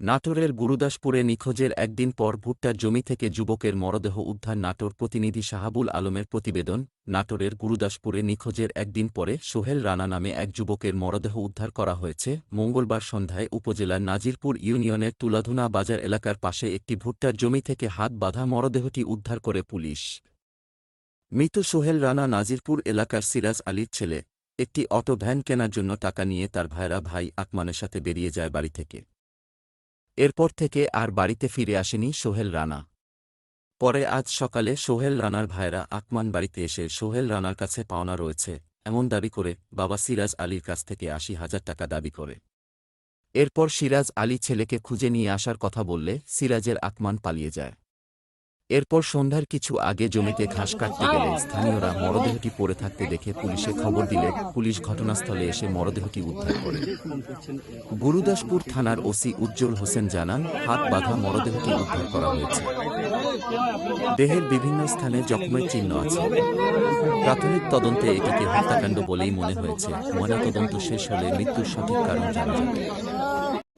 নাটোরের গুরুদাসপুরে নিখোঁজের একদিন পর ভুট্টার জমি থেকে যুবকের মরদেহ উদ্ধার নাটোর প্রতিনিধি শাহাবুল আলমের প্রতিবেদন, নাটোরের গুরুদাসপুরে নিখোঁজের একদিন পরে সোহেল রানা নামে এক যুবকের মরদেহ উদ্ধার করা হয়েছে। মঙ্গলবার সন্ধ্যায় উপজেলার নাজিরপুর ইউনিয়নের তুলাধুনা বাজার এলাকার পাশে একটি ভুট্টার জমি থেকে হাত বাঁধা মরদেহটি উদ্ধার করে পুলিশ। মৃত সোহেল রানা নাজিরপুর এলাকার সিরাজ আলীর ছেলে। একটি অটো ভ্যান কেনার জন্য টাকা নিয়ে তার ভাইরা ভাই আকমানের সাথে বেরিয়ে যায় বাড়ি থেকে। এরপর থেকে আর বাড়িতে ফিরে আসেনি সোহেল রানা। পরে আজ সকালে সোহেল রানার ভাইরা আকমান বাড়িতে এসে সোহেল রানার কাছে পাওনা রয়েছে, এমন দাবি করে বাবা সিরাজ আলীর কাছ থেকে আশি হাজার টাকা দাবি করে। এরপর সিরাজ আলী ছেলেকে খুঁজে নিয়ে আসার কথা বললে সিরাজের আকমান পালিয়ে যায়। এরপর সন্ধ্যার কিছু আগে জমিতে ঘাস কাটতে গেলে স্থানীয়রা মরদেহটি পড়ে থাকতে দেখে পুলিশে খবর দিলে পুলিশ ঘটনাস্থলে এসে মরদেহটি উদ্ধার করে। গুরুদাসপুর থানার ওসি উজ্জ্বল হোসেন জানান হাত বাঁধা মরদেহটি উদ্ধার করা হয়েছে। দেহের বিভিন্ন স্থানে জখমের চিহ্ন আছে। প্রাথমিক তদন্তে এটিকে হত্যাকাণ্ড বলেই মনে হয়েছে। ময়নাতদন্ত শেষ হলে মৃত্যুর সঠিক কারণ জানা যাবে।